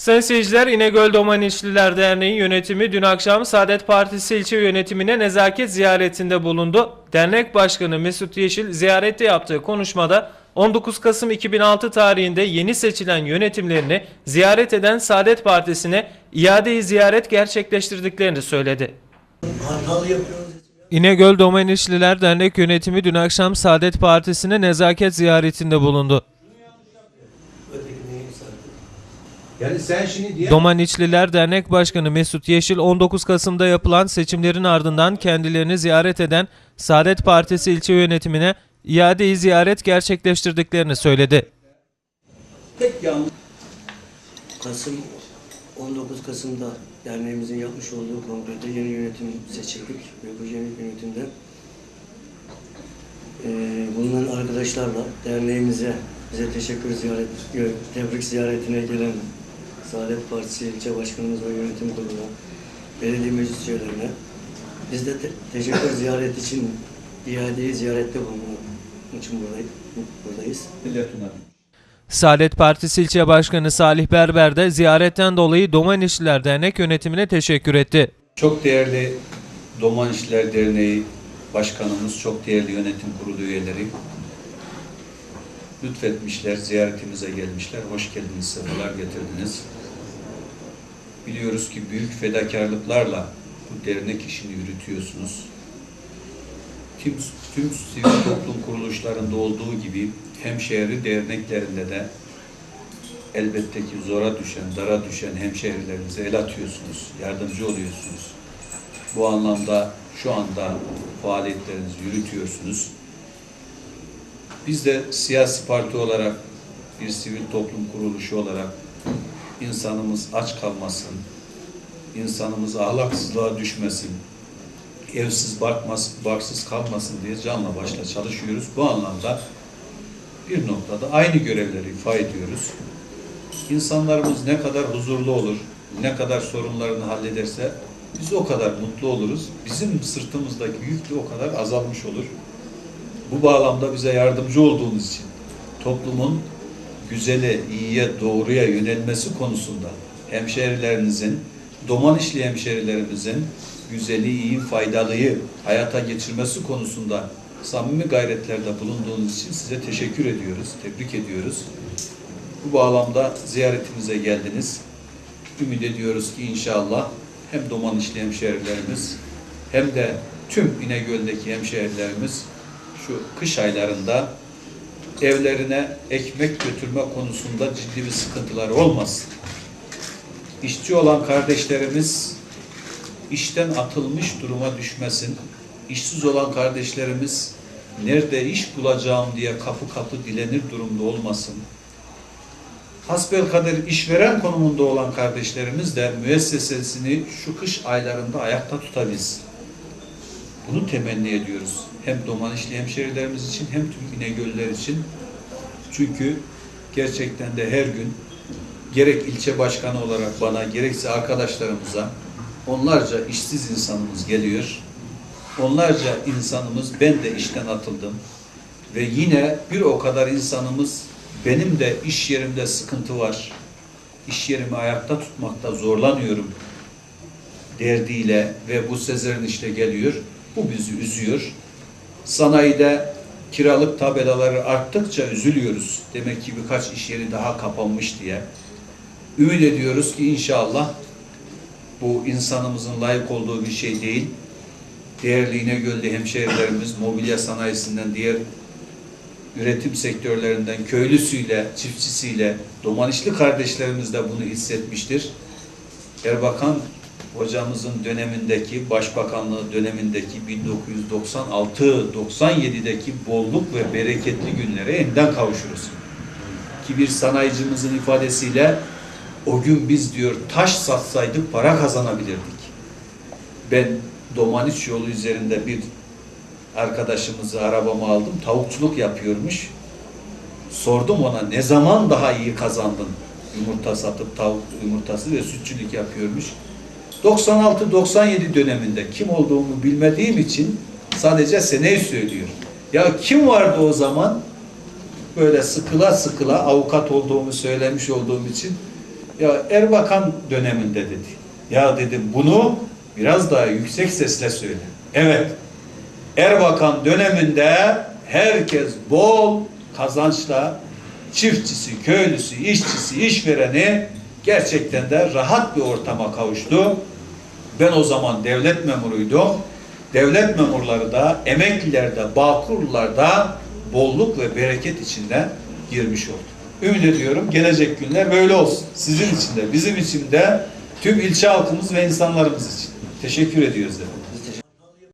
Sayın seyirciler İnegöl Domanişliler Derneği yönetimi dün akşam Saadet Partisi ilçe yönetimine nezaket ziyaretinde bulundu. Dernek Başkanı Mesut Yeşil ziyarette yaptığı konuşmada 19 Kasım 2006 tarihinde yeni seçilen yönetimlerini ziyaret eden Saadet Partisi'ne iade ziyaret gerçekleştirdiklerini söyledi. İnegöl Domanişliler Dernek yönetimi dün akşam Saadet Partisi'ne nezaket ziyaretinde bulundu. Yani sen şimdi diye Domaniçliler Dernek Başkanı Mesut Yeşil 19 Kasım'da yapılan seçimlerin ardından kendilerini ziyaret eden Saadet Partisi ilçe yönetimine iade ziyaret gerçekleştirdiklerini söyledi. tek yanlış Kasım 19 Kasım'da derneğimizin yapmış olduğu kongrede yeni yönetim seçildik ve bu yeni yönetimde eee, bulunan arkadaşlarla derneğimize bize teşekkür ziyaret, tebrik ziyaretine gelen Saadet Partisi ilçe başkanımız ve yönetim kuruluna, belediye meclis üyelerine biz de te- teşekkür ziyaret için iadeyi ziyarette bulunmak için buradayız. buradayız. Saadet Partisi ilçe başkanı Salih Berber de ziyaretten dolayı Domanişliler Dernek yönetimine teşekkür etti. Çok değerli Doman İşler Derneği Başkanımız, çok değerli yönetim kurulu üyeleri lütfetmişler, ziyaretimize gelmişler. Hoş geldiniz, sefalar getirdiniz. Biliyoruz ki büyük fedakarlıklarla bu dernek işini yürütüyorsunuz. Tüm, tüm sivil toplum kuruluşlarında olduğu gibi hemşehri derneklerinde de elbette ki zora düşen, dara düşen hemşehrilerinize el atıyorsunuz, yardımcı oluyorsunuz. Bu anlamda şu anda faaliyetlerinizi yürütüyorsunuz. Biz de siyasi parti olarak, bir sivil toplum kuruluşu olarak insanımız aç kalmasın, insanımız ahlaksızlığa düşmesin, evsiz bakmaz, barksız kalmasın diye canla başla çalışıyoruz. Bu anlamda bir noktada aynı görevleri ifa ediyoruz. İnsanlarımız ne kadar huzurlu olur, ne kadar sorunlarını hallederse biz o kadar mutlu oluruz. Bizim sırtımızdaki yük de o kadar azalmış olur. Bu bağlamda bize yardımcı olduğunuz için toplumun güzele, iyiye, doğruya yönelmesi konusunda hemşehrilerinizin, doman işli hemşehrilerimizin güzeli, iyi, faydalıyı hayata geçirmesi konusunda samimi gayretlerde bulunduğunuz için size teşekkür ediyoruz, tebrik ediyoruz. Bu bağlamda ziyaretimize geldiniz. Ümit ediyoruz ki inşallah hem Doman işli hemşehrilerimiz hem de tüm İnegöl'deki hemşehrilerimiz şu kış aylarında evlerine ekmek götürme konusunda ciddi bir sıkıntılar olmasın. İşçi olan kardeşlerimiz işten atılmış duruma düşmesin. İşsiz olan kardeşlerimiz nerede iş bulacağım diye kapı kapı dilenir durumda olmasın. Hasbelkader işveren konumunda olan kardeşlerimiz de müessesesini şu kış aylarında ayakta tutabilsin. Bunu temenni ediyoruz. Hem Domanişli hemşehrilerimiz için hem tüm İnegöller için. Çünkü gerçekten de her gün gerek ilçe başkanı olarak bana gerekse arkadaşlarımıza onlarca işsiz insanımız geliyor. Onlarca insanımız ben de işten atıldım. Ve yine bir o kadar insanımız benim de iş yerimde sıkıntı var. İş yerimi ayakta tutmakta zorlanıyorum derdiyle ve bu Sezer'in işte geliyor. Bu bizi üzüyor. Sanayide kiralık tabelaları arttıkça üzülüyoruz. Demek ki birkaç iş yeri daha kapanmış diye. Ümit ediyoruz ki inşallah bu insanımızın layık olduğu bir şey değil. Değerli İnegöl'de hemşehrilerimiz mobilya sanayisinden diğer üretim sektörlerinden köylüsüyle, çiftçisiyle, domanışlı kardeşlerimiz de bunu hissetmiştir. Erbakan hocamızın dönemindeki, başbakanlığı dönemindeki 1996-97'deki bolluk ve bereketli günlere yeniden kavuşuruz. Ki bir sanayicimizin ifadesiyle o gün biz diyor taş satsaydık para kazanabilirdik. Ben Domaniç yolu üzerinde bir arkadaşımızı arabama aldım. Tavukçuluk yapıyormuş. Sordum ona ne zaman daha iyi kazandın? Yumurta satıp tavuk yumurtası ve sütçülük yapıyormuş. 96-97 döneminde kim olduğumu bilmediğim için sadece seneyi söylüyor. Ya kim vardı o zaman? Böyle sıkıla sıkıla avukat olduğumu söylemiş olduğum için Ya Erbakan döneminde dedi. Ya dedim bunu biraz daha yüksek sesle söyle. Evet. Erbakan döneminde herkes bol kazançla çiftçisi, köylüsü, işçisi, işvereni gerçekten de rahat bir ortama kavuştu. Ben o zaman devlet memuruydum. Devlet memurları da, emekliler de, bağkurlular da bolluk ve bereket içinde girmiş oldu. Ümit ediyorum gelecek günler böyle olsun. Sizin için de, bizim için de, tüm ilçe halkımız ve insanlarımız için. Teşekkür ediyoruz efendim.